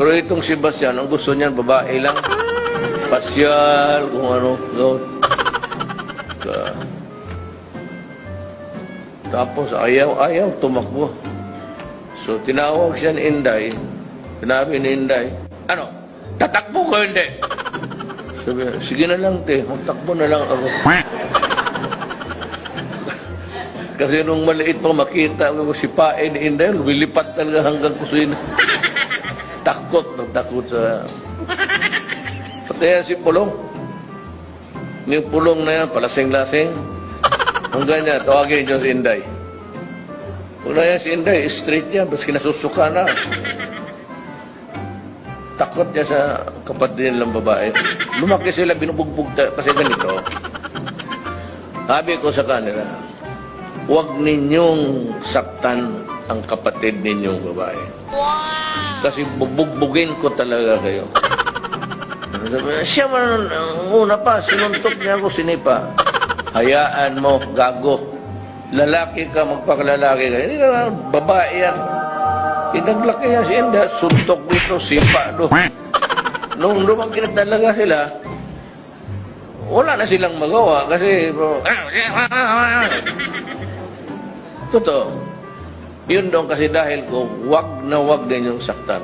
Pero itong si Bastian, ang gusto niyan, babae lang. Pasyal, kung ano. Tapos ayaw, ayaw tumakbo. So tinawag siya ni Inday. Sinabi ni Inday, ano, tatakbo ko hindi? Sabi sige na lang te, magtakbo na lang ako. Kasi nung maliit pa makita ko si Pae ni Inday, lumilipat talaga hanggang kusina. Takot, takot sa... Pati yan si Pulong. Yung Pulong na yan, palasing-lasing. Hanggang niya, tawagin niyo si Inday. Na yan si Inday, straight niya, basta kinasusuka na. Takot niya sa kapatid nilang babae. Lumaki sila, binubugbog kasi ganito. Sabi ko sa kanila, huwag ninyong saktan ang kapatid ninyong babae. Kasi bubugbugin ko talaga kayo. Siya man una pa, sinuntok niya ako, sinipa. Hayaan mo, gago. Lalaki ka, magpakalalaki ka. Hindi ka babae yan. Inaglaki yan si Enda, suntok dito, sipa do. Nung lumaki na talaga sila, wala na silang magawa kasi Totoo. Yun doon kasi dahil ko, wag na wag din yung saktan.